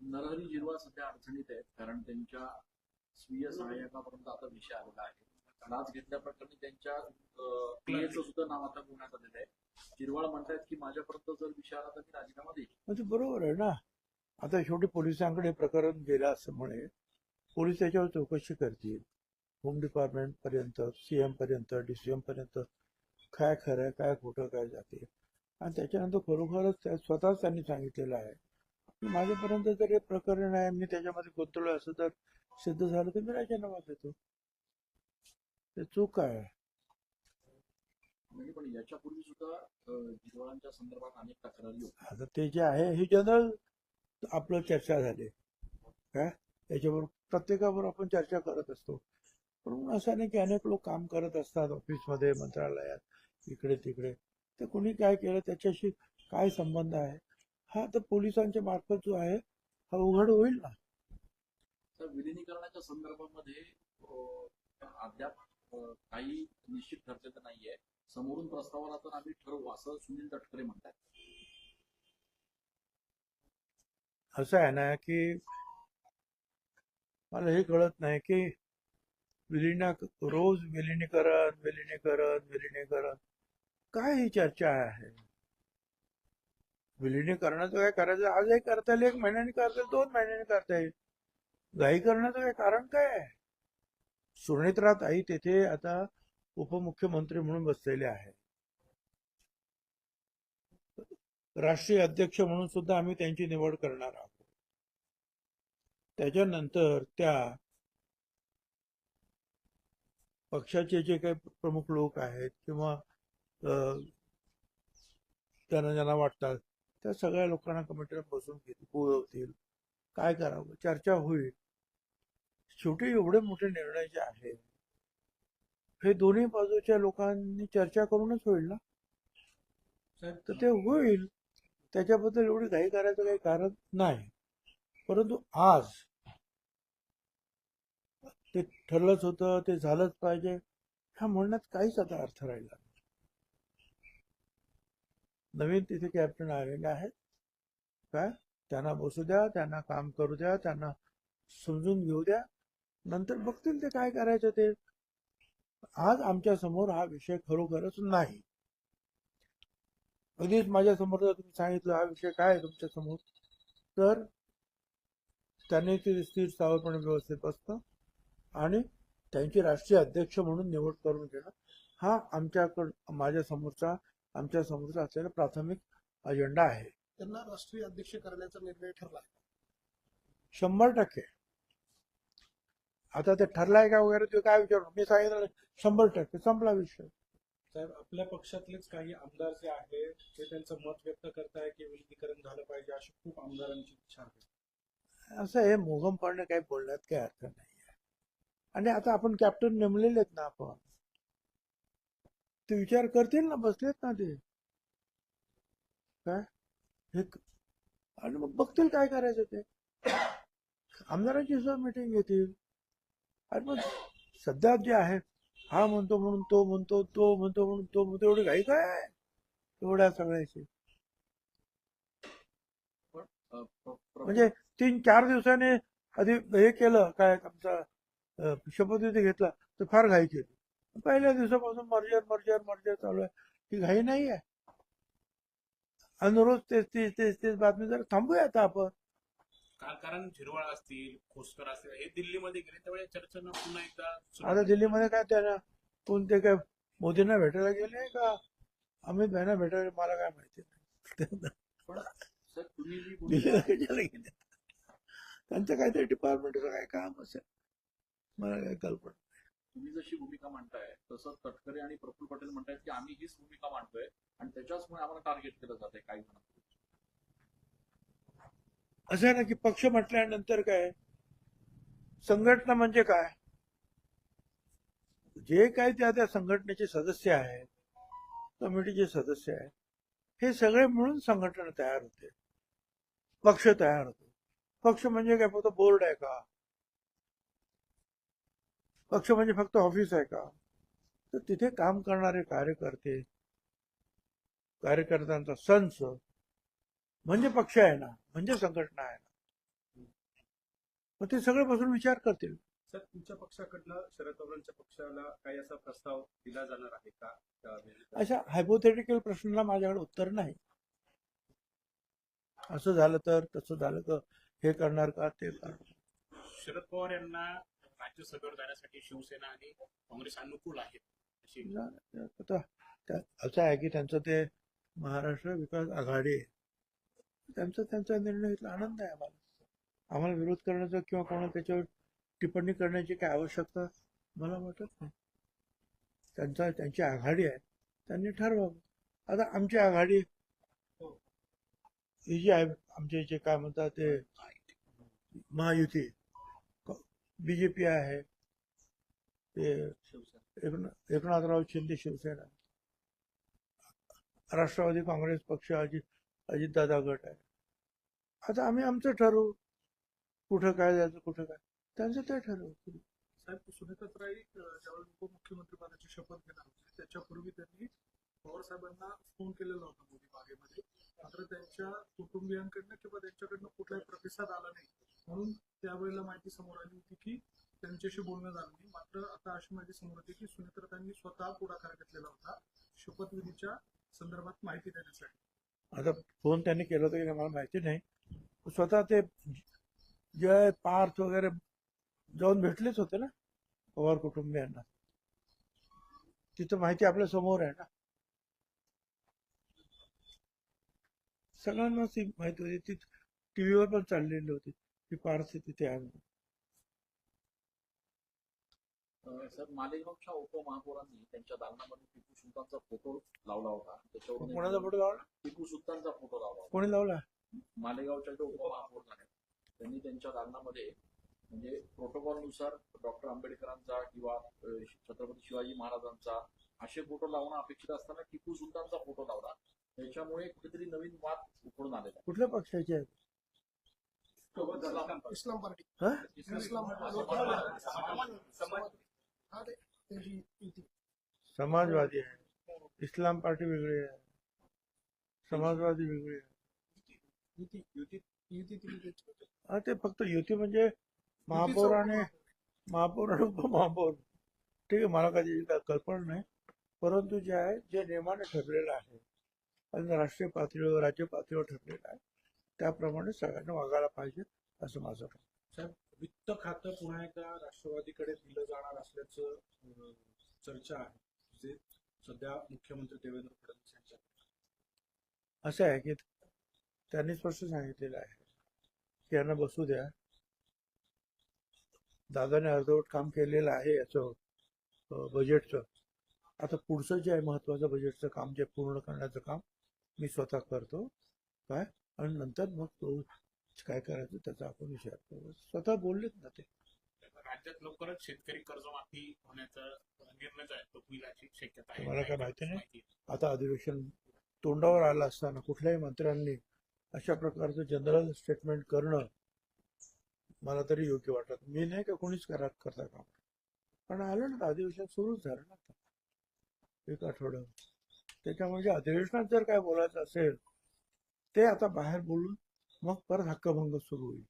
नरहरी जिरवा सध्या अडचणीत आहेत कारण त्यांच्या स्वीय सहाय्यकापर्यंत आता विषय आलेला आहे. लाच घेतल्याप्रकरणी त्यांच्या क्रियेचं सुद्धा नाव आता गुन्ह्यात आलेलं आहे. जिरवाळ म्हणतायत की माझ्यापर्यंत जर विषय आला तर मी राजीनामा देईल म्हणजे बरोबर आहे ना. आता शेवटी पोलिसांकडे प्रकरण गेलं असल्यामुळे पोलीस त्याच्यावर चौकशी करतील. होम डिपार्टमेंट पर्यंत सीएम पर्यंत डीसीएम पर्यंत काय खरं आहे काय खोटं काय जाते. आणि त्याच्यानंतर खरोखरच स्वतःच त्यांनी सांगितलेलं आहे माझ्यापर्यंत जर हे प्रकरण आहे मी त्याच्यामध्ये गुंतवलं असं जर सिद्ध झालं तर मी राजीनामा देतो. ते चूक आहे? म्हणजे पण याच्यापूर्वी सुद्धा संदर्भात अनेक तक्रारी होत्या. आता ते जे आहे हे जनरल आपलं चर्चा झाली. काय याच्यावर प्रत्येकावर आपण चर्चा करत असतो. पण असं नाही की अनेक लोक काम करत असतात ऑफिसमध्ये मंत्रालयात इकडे तिकडे तर कोणी काय केलं? त्याच्याशी काय संबंध आहे? हा तर पोलिसांच्या मार्फत जो आहे हा उघड होईल ना? विलिनीकरणाच्या संदर्भामध्ये अद्याप काही निश्चित ठरलेलं नाहीये. समोरून प्रस्ताव आला तर आम्ही ठरवू असं सुनील तटकरे म्हणतात. असं आहे ना की मला हे कळत नाही की विलिना रोज विलिनीकरण विलिनीकरण विलिनीकरण. काय ही चर्चा आहे? विलिनीकरणाचं काय करायचं? आजही करता येईल एक महिन्याने करता येईल दोन महिन्याने करता येईल. घाई करण्याचं काय कारण काय? आहे सुनेत्रात आई तेथे आता उपमुख्यमंत्री म्हणून बसलेले आहे. राष्ट्रीय अध्यक्ष म्हणून सुद्धा आम्ही त्यांची निवड करणार आहोत. त्याच्यानंतर त्या पक्षाचे जे काही प्रमुख लोक आहेत किंवा त्यांना ज्यांना वाटतात त्या सगळ्या लोकांना कमिटीला बसून घेतील बोलवतील. काय करावं? चर्चा होईल. शेवटी एवढे मोठे निर्णय जे आहेत हे दोन्ही बाजूच्या लोकांनी चर्चा करूनच होईल ना? तर ते होईल. त्याच्याबद्दल एवढी घाई करायचं काही कारण नाही. परंतु आज ते ठरलंच होतं ते झालंच पाहिजे. ह्या म्हणण्यात काहीच आता अर्थ राहिला नाही. नवीन तिथे कॅप्टन आलेले आहेत. काय? त्यांना बसू द्या त्यांना काम करू द्या त्यांना समजून घेऊ द्या. नंतर बघतील ते काय करायचं ते. आज आमच्यासमोर हा विषय खरोखरच नाही. अगदीच माझ्यासमोर जर तुम्ही सांगितलं हा विषय काय आहे तुमच्यासमोर तर त्यांनी ते स्थिर सावरपणे व्यवस्थित बसतं आणि त्यांची राष्ट्रीय अध्यक्ष म्हणून निवड करून घेणं हा आमच्याकड माझ्या समोरचा आमच्या समोरचा असलेला प्राथमिक अजेंडा आहे. त्यांना राष्ट्रीय अध्यक्ष करण्याचा निर्णय ठरला शंभर टक्के. आता ते ठरलाय का वगैरे ते काय विचारू? मी सांगितलं शंभर टक्के. संपला विषय. साहेब आपल्या पक्षातलेच काही आमदार जे आहे ते त्यांचं मत व्यक्त करताय की विलिनीकरण झालं पाहिजे अशी खूप आमदारांची इच्छा आहे. असं हे मोगमपणे काही बोलण्यात काही अर्थ नाही आणि आता आपण कॅप्टन नेमलेले आहेत ना आपण. ते विचार करतील ना बसलेत ना ते. काय? हे आणि मग बघतील काय करायचं ते. आमदारांची सुद्धा मिटिंग घेतील. आणि मग सध्या जे आहे हा म्हणतो म्हणून तो म्हणतो तो म्हणतो म्हणून तो म्हणतो एवढी घाई काय एवढ्या सगळ्याची. म्हणजे तीन चार दिवसाने आधी हे केलं काय आमचा शपथविधी घेतला तर फार घाई केली. पहिल्या दिवसापासून मर्जर मर्जर मर्जर चालू आहे. ही घाई नाही आहे. रोज तेच तेच तेच तेच बातमी जर थांबूया आता आपण. कारण झिरवाळ असतील खोसकर असतील हे दिल्लीमध्ये गेले त्यावेळी चर्चेनं पुन्हा एकदा आता. दिल्लीमध्ये काय त्यांना कोणते काय मोदींना भेटायला गेले का? अमित भाईना भेटायला मला काय माहिती गेले. त्यांचं काहीतरी डिपार्टमेंटचं काय काम असेल. मला काय कल्पना तुम्ही जशी भूमिका मांडताय तसं तटकरे आणि प्रफुल्ल पटेल म्हणतायत की आम्ही हीच भूमिका मांडतोय आणि त्याच्याचमुळे आम्हाला टार्गेट केलं जात आहे काही जणांकडून असं आहे ना की पक्ष म्हटल्यानंतर काय? संघटना म्हणजे काय? जे काही त्या त्या संघटनेचे सदस्य आहेत कमिटीचे सदस्य आहेत हे सगळे मिळून संघटना तयार होते. पक्ष तयार होतो. पक्ष म्हणजे काय? फक्त बोर्ड आहे का? पक्ष म्हणजे फक्त ऑफिस आहे का? तर तिथे काम करणारे कार्यकर्ते कार्यकर्त्यांचा संच म्हणजे पक्ष आहे ना म्हणजे संघटना आहे ना. मग ते सगळे बसून विचार करतील. सर तुमच्या पक्षाकडनं शरद पवारांच्या पक्षाला काही असा प्रस्ताव दिला जाणार आहे का? अशा हायपोथेटिकल प्रश्नाला माझ्याकडे उत्तर नाही. असं झालं तर तसं झालं तर हे करणार का ते करणार. शरद पवार यांना राज्यसभेवर जाण्यासाठी शिवसेना आणि काँग्रेस अनुकूल आहेत अशी असं आहे की त्यांचं ते महाराष्ट्र विकास आघाडी त्यांचा त्यांचा निर्णय घेतला. आनंद आहे आम्हाला. आम्हाला विरोध करण्याचा किंवा कोणा त्याच्यावर टिप्पणी करण्याची काय आवश्यकता मला वाटत नाही. त्यांचा त्यांची आघाडी आहे. त्यांनी ठरवावं. आता आमची आघाडी ही. जी आहे आमचे जे काय म्हणतात ते महायुती. बीजेपी आहे. ते एकना- एकनाथराव शिंदे शिवसेना. राष्ट्रवादी काँग्रेस पक्ष अजित अजितदादा गट आहे. आता आम्ही आमचं ठरवू. कुठं काय जायचं कुठं काय. त्यांचं ते ठरवू. साहेब सुनेत्राताई ज्यावेळेस उपमुख्यमंत्री पदाची शपथ घेणार होते त्याच्यापूर्वी त्यांनी पवार साहेबांना फोन केलेला होता मोदी बागेमध्ये मात्र त्यांच्या कुटुंबियांकडनं किंवा त्यांच्याकडनं कुठलाही प्रतिसाद आला नाही. म्हणून त्यावेळेला माहिती समोर आली होती की त्यांच्याशी बोलणं झालं नाही. मात्र आता अशी माहिती समोर येते की सुनेत्रतांनी स्वतः पुढाकार घेतलेला होता शपथविधीच्या संदर्भात माहिती देण्यासाठी. आता फोन त्यांनी केला होता की मला माहिती नाही. स्वतः ते जय पार्थ वगैरे जाऊन भेटलेच होते ना? पवार कुटुंबियांना. तिथं माहिती आपल्यासमोर आहे ना? सगळ्यांनाच ती माहिती होती. ती टीव्हीवर पण चाललेली होती. की पार्थ तिथे आहे. म्हणून. अं, सर मालेगावच्या उपमहापौरांनी त्यांच्या दालनामध्ये टिपू सुलतानचा फोटो लावला होता. त्याच्यावरून कोणाचा फोटो लावला? टिपू सुलतानचा फोटो लावला होता. कोणी लावला? मालेगावच्या जे उपमहापौर झाले त्यांनी त्यांच्या दालनामध्ये म्हणजे प्रोटोकॉलनुसार डॉक्टर आंबेडकरांचा किंवा अं, छत्रपती शिवाजी महाराजांचा असे फोटो लावणं अपेक्षित असताना टिपू सुलतानचा फोटो लावला. त्याच्यामुळे कुठेतरी नवीन वाद उघडून आलेला कुठल्या पक्षाचे आहेत? हा? हा. समाजवादी आहे इस्लाम पार्टी वेगळी आहे समाजवादी वेगळी आहे युती युती युती ती युती. हा ते फक्त युती म्हणजे महापौर आणि महापौर आणि उपमहापौर ठीक आहे मला कधी काय कल्पना नाही परंतु जे आहे जे नियमाने ठरलेलं आहे आणि राष्ट्रीय पातळीवर राज्य पातळीवर ठरलेलं आहे त्याप्रमाणे सगळ्यांना वागायला पाहिजे असं माझं मत. साहेब वित्त खातं पुन्हा एकदा राष्ट्रवादीकडे दिलं जाणार असल्याचं चर्चा आहे. जे सध्या मुख्यमंत्री देवेंद्र फडणवीस यांच्या असं आहे की त्यांनी स्पष्ट सांगितलेलं आहे की यांना बसू द्या. दादाने अर्धवट काम केलेलं आहे याचं बजेटचं आता पुढचं जे आहे महत्वाचं बजेटचं काम जे पूर्ण करण्याचं काम मी स्वतः करतो. काय? आणि नंतर मग तो काय करायचं त्याचा आपण विचार करू. स्वतः बोललेत ना ते. राज्यात लवकरच शेतकरी कर्जमाफी होण्याचा निर्णय शक्यता तुम्हाला काय माहिती नाही? आता अधिवेशन तोंडावर आलं असताना कुठल्याही मंत्र्यांनी अशा प्रकारचं जनरल स्टेटमेंट करणं मला तरी योग्य वाटत मी नाही का कोणीच करा करता काम पण आलं ना अधिवेशन सुरूच झालं ना. एक आठवडा. त्याच्यामुळे अधिवेशनात जर काय बोलायचं असेल ते आता बाहेर बोलून मग परत हक्कभंग सुरू होईल.